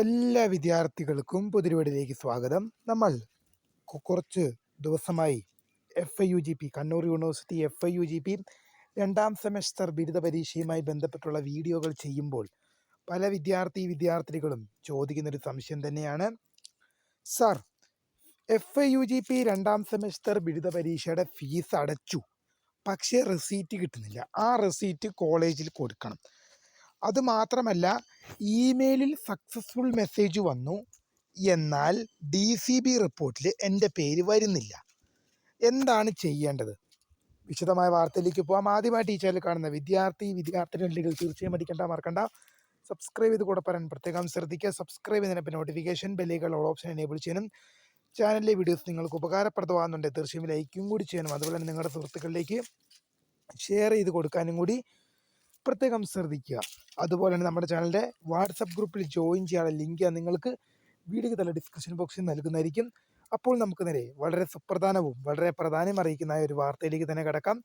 എല്ലാ വിദ്യാർത്ഥികൾക്കും പുതിരുവടിയിലേക്ക് സ്വാഗതം. നമ്മൾ കുറച്ച് ദിവസമായി F I U G P Kannur university F I U G P രണ്ടാം സെമസ്റ്റർ ബിരുദ പരീക്ഷയുമായി ബന്ധപ്പെട്ടുള്ള വീഡിയോകൾ ചെയ്യുമ്പോൾ പല വിദ്യാർത്ഥി വിദ്യാർത്ഥികളും ചോദിക്കുന്നൊരു സംശയം തന്നെയാണ്. Sir F I U G P രണ്ടാം സെമസ്റ്റർ ബിരുദ പരീക്ഷയുടെ ഫീസ് അടച്ചു. പക്ഷേ റെസീറ്റ് കിട്ടുന്നില്ല. ആ റെസീറ്റ് കോളേജിൽ കൊടുക്കണം. അത് മാത്രമല്ല ഇമെയിലിൽ സക്സസ്ഫുൾ മെസ്സേജ് വന്നു. എന്നാൽ ഡി സി ബി റിപ്പോർട്ടിൽ എന്റെ പേര് വരുന്നില്ല. എന്താണ് ചെയ്യേണ്ടത്? വിശദമായ വാർത്തയിലേക്ക് പോകാം ആദ്യമായി ടീച്ചറിൽ കാണുന്ന വിദ്യാർത്ഥി വിദ്യാർത്ഥിനികൾ തീർച്ചയായും പഠിക്കേണ്ട മറക്കണ്ട. സബ്സ്ക്രൈബ് ചെയ്ത് കൂടെ പറയാൻ പ്രത്യേകം ശ്രദ്ധിക്കുക. സബ്സ്ക്രൈബ് ചെയ്തതിനൊപ്പം നോട്ടിഫിക്കേഷൻ ബെല്ലുകൾ ഓൾ ഓപ്ഷൻ എനേബിൾ ചെയ്യാനും ചാനലിലെ വീഡിയോസ് നിങ്ങൾക്ക് ഉപകാരപ്രദമാകുന്നുണ്ട്. തീർച്ചയായും ലൈക്കും കൂടി ചെയ്യണം. അതുപോലെ തന്നെ നിങ്ങളുടെ സുഹൃത്തുക്കളിലേക്ക് ഷെയർ ചെയ്ത് കൊടുക്കാനും കൂടി പ്രത്യേകം ശ്രദ്ധിക്കുക. അതുപോലെ തന്നെ നമ്മുടെ ചാനലിന്റെ വാട്സപ്പ് ഗ്രൂപ്പിൽ ജോയിൻ ചെയ്യാനുള്ള ലിങ്ക് നിങ്ങൾക്ക് വീഡിയോ തല ഡിസ്ക്രിപ്ഷൻ ബോക്സിൽ നൽകുന്നതായിരിക്കും. അപ്പോൾ നമുക്ക് നേരെ വളരെ സുപ്രധാനവും വളരെ പ്രാധാന്യം അറിയിക്കുന്ന ഒരു വാർത്തയിലേക്ക് തന്നെ കിടക്കാം.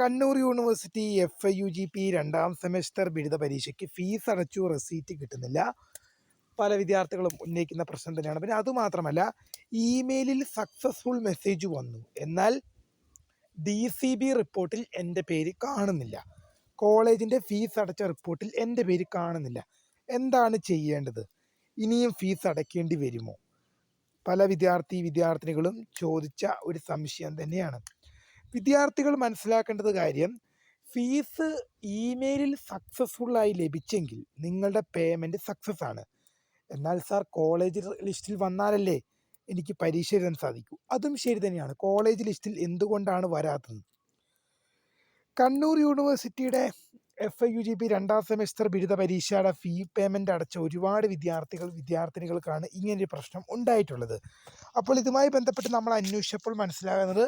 Kannur university F I U G P രണ്ടാം സെമസ്റ്റർ ബിരുദ പരീക്ഷയ്ക്ക് ഫീസ് അടച്ചു റെസീറ്റ് കിട്ടുന്നില്ല. പല വിദ്യാർത്ഥികളും ഉന്നയിക്കുന്ന പ്രശ്നം തന്നെയാണ്. പിന്നെ അതുമാത്രമല്ല ഇമെയിലിൽ സക്സസ്ഫുൾ മെസ്സേജ് വന്നു. എന്നാൽ ഡി സി ബി റിപ്പോർട്ടിൽ എന്റെ പേര് കാണുന്നില്ല. കോളേജിന്റെ ഫീസ് അടച്ച റിപ്പോർട്ടിൽ എന്റെ പേര് കാണുന്നില്ല. എന്താണ് ചെയ്യേണ്ടത്? ഇനിയും ഫീസ് അടയ്ക്കേണ്ടി വരുമോ? പല വിദ്യാർത്ഥി വിദ്യാർത്ഥിനികളും ചോദിച്ച ഒരു സംശയം തന്നെയാണ്. വിദ്യാർത്ഥികൾ മനസ്സിലാക്കേണ്ടത് കാര്യം ഫീസ് ഇമെയിലിൽ സക്സസ്ഫുള്ളായി ലഭിച്ചെങ്കിൽ നിങ്ങളുടെ പേയ്മെന്റ് സക്സസ് ആണ്. എന്നാൽ സാർ കോളേജ് ലിസ്റ്റിൽ വന്നാലല്ലേ എനിക്ക് പരീക്ഷ എഴുതാൻ സാധിക്കൂ? അതും ശരി തന്നെയാണ്. കോളേജ് ലിസ്റ്റിൽ എന്തുകൊണ്ടാണ് വരാത്തത്? കണ്ണൂർ യൂണിവേഴ്സിറ്റിയുടെ F I U G P രണ്ടാം സെമിസ്റ്റർ ബിരുദ പരീക്ഷയുടെ ഫീ പേയ്മെന്റ് അടച്ച ഒരുപാട് വിദ്യാർത്ഥികൾ വിദ്യാർത്ഥിനികൾക്കാണ് ഇങ്ങനൊരു പ്രശ്നം ഉണ്ടായിട്ടുള്ളത്. അപ്പോൾ ഇതുമായി ബന്ധപ്പെട്ട് നമ്മൾ അന്വേഷിച്ചപ്പോൾ മനസ്സിലാകുന്നത്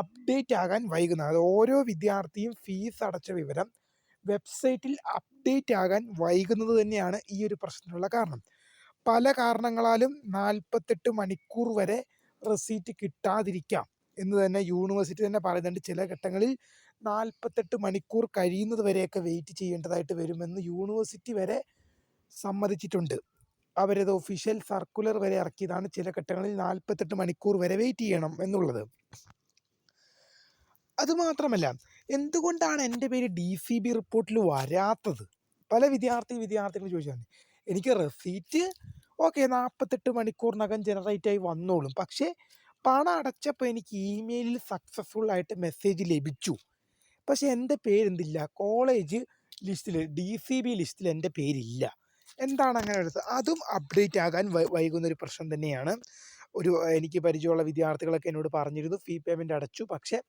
അപ്ഡേറ്റ് ആകാൻ വൈകുന്നത് ഓരോ വിദ്യാർത്ഥിയും ഫീസ് അടച്ച വിവരം വെബ്സൈറ്റിൽ അപ്ഡേറ്റ് ആകാൻ വൈകുന്നത് തന്നെയാണ് ഈ ഒരു പ്രശ്നത്തിനുള്ള കാരണം. പല കാരണങ്ങളാലും നാൽപ്പത്തെട്ട് മണിക്കൂർ വരെ റെസീറ്റ് കിട്ടാതിരിക്കാം എന്ന് തന്നെ യൂണിവേഴ്സിറ്റി തന്നെ പറയുന്നുണ്ട്. ചില ഘട്ടങ്ങളിൽ നാൽപ്പത്തെട്ട് മണിക്കൂർ കഴിയുന്നത് വരെയൊക്കെ വെയിറ്റ് ചെയ്യേണ്ടതായിട്ട് വരുമെന്ന് യൂണിവേഴ്സിറ്റി വരെ സമ്മതിച്ചിട്ടുണ്ട്. അവരത് ഒഫീഷ്യൽ സർക്കുലർ വരെ ഇറക്കിയതാണ് ചില ഘട്ടങ്ങളിൽ നാൽപ്പത്തെട്ട് മണിക്കൂർ വരെ വെയിറ്റ് ചെയ്യണം എന്നുള്ളത്. അതുമാത്രമല്ല എന്തുകൊണ്ടാണ് എന്റെ പേര് ഡി സി ബി റിപ്പോർട്ടിൽ വരാത്തത്? പല വിദ്യാർത്ഥി വിദ്യാർത്ഥികൾ ചോദിച്ചാണ്. എനിക്ക് റെസീറ്റ് ഓക്കെ നാൽപ്പത്തെട്ട് മണിക്കൂറിനകം ജനറേറ്റ് ആയി വന്നോളും. പക്ഷേ പണം അടച്ചപ്പോൾ എനിക്ക് ഇമെയിലിൽ സക്സസ്ഫുൾ ആയിട്ട് മെസ്സേജ് ലഭിച്ചു. പക്ഷെ എന്റെ പേരെന്തില്ല? കോളേജ് ലിസ്റ്റിൽ ഡി സി ബി ലിസ്റ്റിൽ എന്റെ പേരില്ല. എന്താണ് അങ്ങനെ എടുത്തത് അതും അപ്ഡേറ്റ് ആകാൻ വൈ- വൈകുന്ന ഒരു പ്രശ്നം തന്നെയാണ്. ഒരു എനിക്ക് പരിചയമുള്ള വിദ്യാർത്ഥികളൊക്കെ എന്നോട് പറഞ്ഞിരുന്നു ഫീ പേയ്മെന്റ് അടച്ചു പക്ഷേ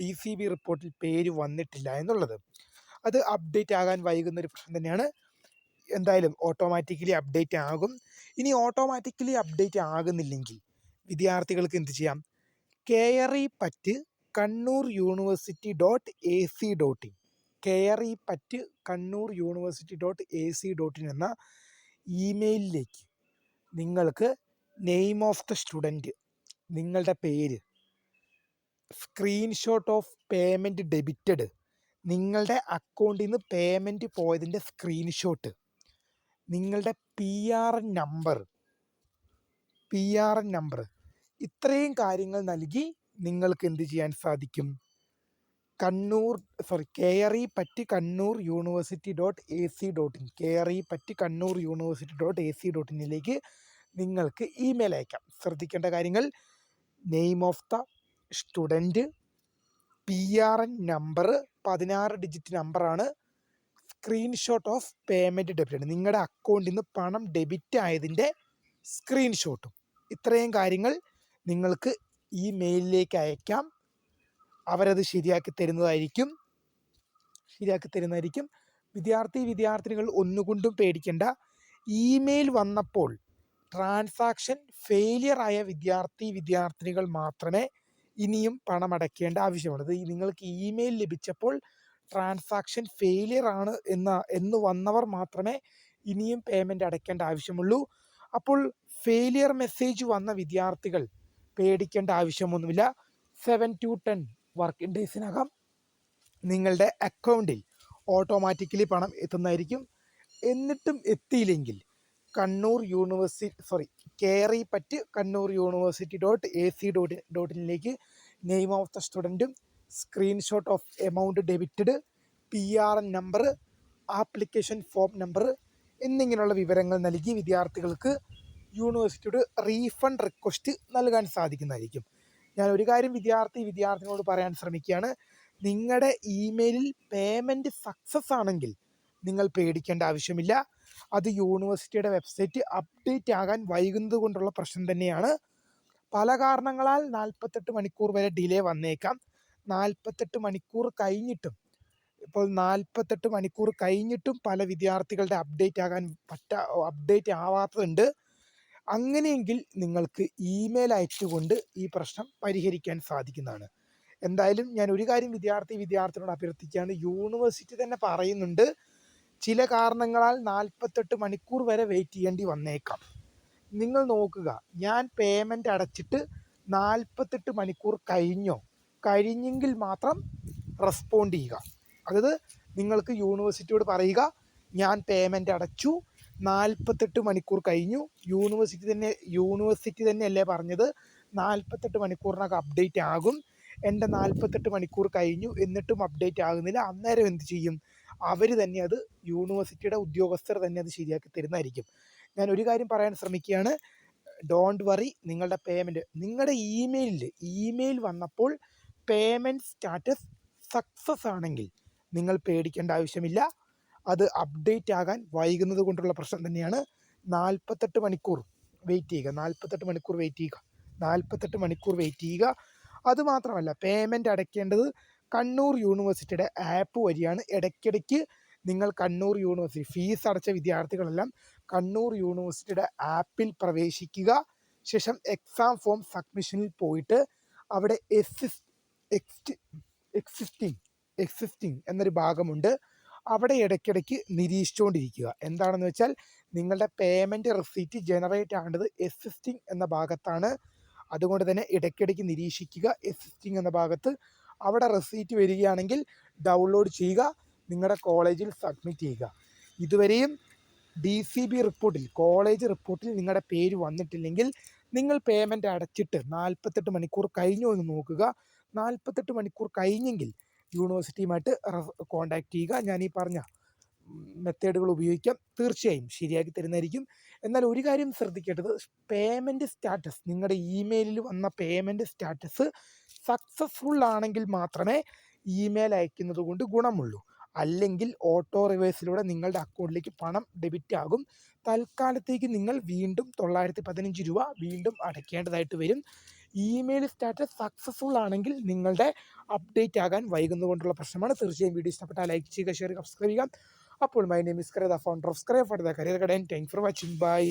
ഡി സി ബി റിപ്പോർട്ടിൽ പേര് വന്നിട്ടില്ല എന്നുള്ളത്. അത് അപ്ഡേറ്റ് ആകാൻ വൈകുന്ന ഒരു പ്രശ്നം തന്നെയാണ്. എന്തായാലും ഓട്ടോമാറ്റിക്കലി അപ്ഡേറ്റ് ആകും. ഇനി ഓട്ടോമാറ്റിക്കലി അപ്ഡേറ്റ് ആകുന്നില്ലെങ്കിൽ വിദ്യാർത്ഥികൾക്ക് എന്ത് ചെയ്യാം? കെയറി പറ്റ് Kannur university dot A C dot in. Care E പറ്റ് Kannur university dot A C dot in എന്ന ഇമെയിലിലേക്ക് നിങ്ങൾക്ക് നെയിം ഓഫ് ദ സ്റ്റുഡന്റ് നിങ്ങളുടെ പേര് സ്ക്രീൻഷോട്ട് ഓഫ് പേയ്മെന്റ് ഡെബിറ്റഡ് നിങ്ങളുടെ അക്കൗണ്ടിൽ നിന്ന് പേയ്മെന്റ് പോയതിന്റെ സ്ക്രീൻഷോട്ട് നിങ്ങളുടെ P R N number P R N number ഇത്രയും കാര്യങ്ങൾ നൽകി നിങ്ങൾക്ക് എന്ത് ചെയ്യാൻ സാധിക്കും? കണ്ണൂർ സോറി കെയർ ഇ പറ്റ് Kannur university dot A C dot in care E പറ്റ് Kannur university dot A C dot ഇന്നിലേക്ക് നിങ്ങൾക്ക് ഇമെയിൽ അയക്കാം. ശ്രദ്ധിക്കേണ്ട കാര്യങ്ങൾ name of the student P R N number പതിനാറ് ഡിജിറ്റ് നമ്പറാണ് സ്ക്രീൻഷോട്ട് ഓഫ് പേയ്മെന്റ് ഡെബിറ്റ് നിങ്ങളുടെ അക്കൗണ്ടിൽ നിന്ന് പണം ഡെബിറ്റ് ആയതിന്റെ സ്ക്രീൻഷോട്ടും ഇത്രയും കാര്യങ്ങൾ നിങ്ങൾക്ക് ഈ മെയിലിലേക്ക് അയക്കാം. അവരത് ശരിയാക്കി തരുന്നതായിരിക്കും. ശരിയാക്കി തരുന്നതായിരിക്കും. വിദ്യാർത്ഥി വിദ്യാർത്ഥിനികൾ ഒന്നുകൊണ്ടും പേടിക്കേണ്ട. ഇമെയിൽ വന്നപ്പോൾ ട്രാൻസാക്ഷൻ ഫെയിലിയർ ആയ വിദ്യാർത്ഥി വിദ്യാർത്ഥിനികൾ മാത്രമേ ഇനിയും പണമടയ്ക്കേണ്ട അടയ്ക്കേണ്ട ആവശ്യമുള്ളൂ. ഇത് നിങ്ങൾക്ക് ഇമെയിൽ ലഭിച്ചപ്പോൾ ട്രാൻസാക്ഷൻ ഫെയിലിയർ ആണ് എന്ന എന്ന് വന്നവർ മാത്രമേ ഇനിയും പേയ്മെന്റ് അടയ്ക്കേണ്ട ആവശ്യമുള്ളൂ. അപ്പോൾ ഫെയിലിയർ മെസ്സേജ് വന്ന വിദ്യാർത്ഥികൾ പേടിക്കേണ്ട ആവശ്യമൊന്നുമില്ല. സെവൻ ടു ടെൻ വർക്കിംഗ് ഡേയ്സിനകം നിങ്ങളുടെ അക്കൗണ്ടിൽ ഓട്ടോമാറ്റിക്കലി പണം എത്തുന്നതായിരിക്കും. എന്നിട്ടും എത്തിയില്ലെങ്കിൽ കണ്ണൂർ യൂണിവേഴ്സിറ്റി സോറി കേറി പറ്റ് Kannur university dot A C dot dot ഇനിലേക്ക് name of the സ്റ്റുഡന്റും screenshot of amount debited P R N number application form number എന്നിങ്ങനെയുള്ള വിവരങ്ങൾ നൽകി വിദ്യാർത്ഥികൾക്ക് യൂണിവേഴ്സിറ്റിയുടെ റീഫണ്ട് റിക്വസ്റ്റ് നൽകാൻ സാധിക്കുന്നതായിരിക്കും. ഞാൻ ഒരു കാര്യം വിദ്യാർത്ഥി വിദ്യാർത്ഥികളോട് പറയാൻ ശ്രമിക്കുകയാണ്. നിങ്ങളുടെ ഇമെയിലിൽ പേയ്മെന്റ് സക്സസ് ആണെങ്കിൽ നിങ്ങൾ പേടിക്കേണ്ട ആവശ്യമില്ല. അത് യൂണിവേഴ്സിറ്റിയുടെ വെബ്സൈറ്റ് അപ്ഡേറ്റ് ആകാൻ വൈകുന്നത് കൊണ്ടുള്ള പ്രശ്നം തന്നെയാണ്. പല കാരണങ്ങളാൽ നാൽപ്പത്തെട്ട് മണിക്കൂർ വരെ ഡിലേ വന്നേക്കാം. നാൽപ്പത്തെട്ട് മണിക്കൂർ കഴിഞ്ഞിട്ടും ഇപ്പോൾ നാൽപ്പത്തെട്ട് മണിക്കൂർ കഴിഞ്ഞിട്ടും പല വിദ്യാർത്ഥികളുടെ അപ്ഡേറ്റ് ആകാൻ പറ്റ അപ്ഡേറ്റ് ആവാത്തതുണ്ട്. അങ്ങനെയെങ്കിൽ നിങ്ങൾക്ക് ഇമെയിൽ അയച്ചുകൊണ്ട് ഈ പ്രശ്നം പരിഹരിക്കാൻ സാധിക്കുന്നതാണ്. എന്തായാലും ഞാൻ ഒരു കാര്യം വിദ്യാർത്ഥി വിദ്യാർത്ഥിനോട് അഭ്യർത്ഥിക്കുകയാണ്. യൂണിവേഴ്സിറ്റി തന്നെ പറയുന്നുണ്ട് ചില കാരണങ്ങളാൽ നാൽപ്പത്തെട്ട് മണിക്കൂർ വരെ വെയിറ്റ് ചെയ്യേണ്ടി വന്നേക്കാം. നിങ്ങൾ നോക്കുക ഞാൻ പേയ്മെന്റ് അടച്ചിട്ട് നാൽപ്പത്തെട്ട് മണിക്കൂർ കഴിഞ്ഞോ? കഴിഞ്ഞെങ്കിൽ മാത്രം റെസ്പോണ്ട് ചെയ്യുക. അതായത് നിങ്ങൾക്ക് യൂണിവേഴ്സിറ്റിയോട് പറയുക ഞാൻ പേയ്മെന്റ് അടച്ചു നാൽപ്പത്തെട്ട് മണിക്കൂർ കഴിഞ്ഞു. യൂണിവേഴ്സിറ്റി തന്നെ യൂണിവേഴ്സിറ്റി തന്നെയല്ലേ പറഞ്ഞത്? നാൽപ്പത്തെട്ട് മണിക്കൂറിനകം അപ്ഡേറ്റ് ആകും. എന്റെ നാൽപ്പത്തെട്ട് മണിക്കൂർ കഴിഞ്ഞു. എന്നിട്ടും അപ്ഡേറ്റ് ആകുന്നില്ല. അന്നേരം എന്ത് ചെയ്യും? അവർ തന്നെ അത് യൂണിവേഴ്സിറ്റിയുടെ ഉദ്യോഗസ്ഥർ തന്നെ അത് ശരിയാക്കി തരുന്നതായിരിക്കും. ഞാൻ ഒരു കാര്യം പറയാൻ ശ്രമിക്കുകയാണ്. ഡോണ്ട് വറി നിങ്ങളുടെ പേയ്മെന്റ് നിങ്ങളുടെ ഇമെയിലിൽ ഇമെയിൽ വന്നപ്പോൾ പേയ്മെന്റ് സ്റ്റാറ്റസ് സക്സസ് ആണെങ്കിൽ നിങ്ങൾ പേടിക്കേണ്ട ആവശ്യമില്ല. അത് അപ്ഡേറ്റ് ആകാൻ വൈകുന്നത് കൊണ്ടുള്ള പ്രശ്നം തന്നെയാണ്. നാൽപ്പത്തെട്ട് മണിക്കൂർ വെയിറ്റ് ചെയ്യുക. നാൽപ്പത്തെട്ട് മണിക്കൂർ വെയിറ്റ് ചെയ്യുക. നാൽപ്പത്തെട്ട് മണിക്കൂർ വെയിറ്റ് ചെയ്യുക. അതുമാത്രമല്ല പേയ്മെന്റ് അടയ്ക്കേണ്ടത് കണ്ണൂർ യൂണിവേഴ്സിറ്റിയുടെ ആപ്പ് വഴിയാണ്. ഇടയ്ക്കിടയ്ക്ക് നിങ്ങൾ കണ്ണൂർ യൂണിവേഴ്സിറ്റി ഫീസ് അടച്ച വിദ്യാർത്ഥികളെല്ലാം കണ്ണൂർ യൂണിവേഴ്സിറ്റിയുടെ ആപ്പിൽ പ്രവേശിക്കുക. ശേഷം എക്സാം ഫോം സബ്മിഷനിൽ പോയിട്ട് അവിടെ എക്സിസ് എക്സ്റ്റ് എക്സിസ്റ്റിംഗ് എക്സിസ്റ്റിംഗ് എന്നൊരു ഭാഗമുണ്ട്. അവിടെ ഇടയ്ക്കിടയ്ക്ക് നിരീക്ഷിച്ചുകൊണ്ടിരിക്കുക. എന്താണെന്ന് വെച്ചാൽ നിങ്ങളുടെ പേയ്മെന്റ് റെസീറ്റ് ജനറേറ്റ് ആകേണ്ടത് എസിസ്റ്റിംഗ് എന്ന ഭാഗത്താണ്. അതുകൊണ്ട് തന്നെ ഇടയ്ക്കിടയ്ക്ക് നിരീക്ഷിക്കുക എസിസ്റ്റിംഗ് എന്ന ഭാഗത്ത് അവിടെ റെസീറ്റ് വരികയാണെങ്കിൽ ഡൗൺലോഡ് ചെയ്യുക നിങ്ങളുടെ കോളേജിൽ സബ്മിറ്റ് ചെയ്യുക. ഇതുവരെയും ഡി സി ബി റിപ്പോർട്ടിൽ കോളേജ് റിപ്പോർട്ടിൽ നിങ്ങളുടെ പേര് വന്നിട്ടില്ലെങ്കിൽ നിങ്ങൾ പേയ്മെന്റ് അടച്ചിട്ട് നാൽപ്പത്തെട്ട് മണിക്കൂർ കഴിഞ്ഞു എന്ന് നോക്കുക. നാൽപ്പത്തെട്ട് മണിക്കൂർ കഴിഞ്ഞെങ്കിൽ യൂണിവേഴ്സിറ്റിയുമായിട്ട് കോണ്ടാക്ട് ചെയ്യുക. ഞാൻ ഈ പറഞ്ഞ മെത്തേഡുകൾ ഉപയോഗിക്കാം. തീർച്ചയായും ശരിയാക്കി തരുന്നതായിരിക്കും. എന്നാൽ ഒരു കാര്യം ശ്രദ്ധിക്കേണ്ടത് പേയ്മെന്റ് സ്റ്റാറ്റസ് നിങ്ങളുടെ ഇമെയിലിൽ വന്ന പേയ്മെന്റ് സ്റ്റാറ്റസ് സക്സസ്ഫുൾ ആണെങ്കിൽ മാത്രമേ ഇമെയിൽ അയക്കുന്നത് കൊണ്ട് ഗുണമുള്ളൂ. അല്ലെങ്കിൽ ഓട്ടോ റിവേഴ്സിലൂടെ നിങ്ങളുടെ അക്കൗണ്ടിലേക്ക് പണം ഡെബിറ്റ് ആകും. തൽക്കാലത്തേക്ക് നിങ്ങൾ വീണ്ടും തൊള്ളായിരത്തി പതിനഞ്ച് രൂപ വീണ്ടും അടയ്ക്കേണ്ടതായിട്ട് വരും. ഇമെയിൽ സ്റ്റാറ്റസ് സക്സസ്ഫുൾ ആണെങ്കിൽ നിങ്ങളുടെ അപ്ഡേറ്റ് ആകാൻ വൈകുന്നതുകൊണ്ടുള്ള പ്രശ്നമാണ്. തീർച്ചയായും വീഡിയോ ഇഷ്ടപ്പെട്ടാൽ ലൈക്ക് ചെയ്യുക ഷെയർ സബ്സ്ക്രൈബ് ചെയ്യുക. അപ്പോൾ my name is the founder of scribe for the career guide thank for watching bye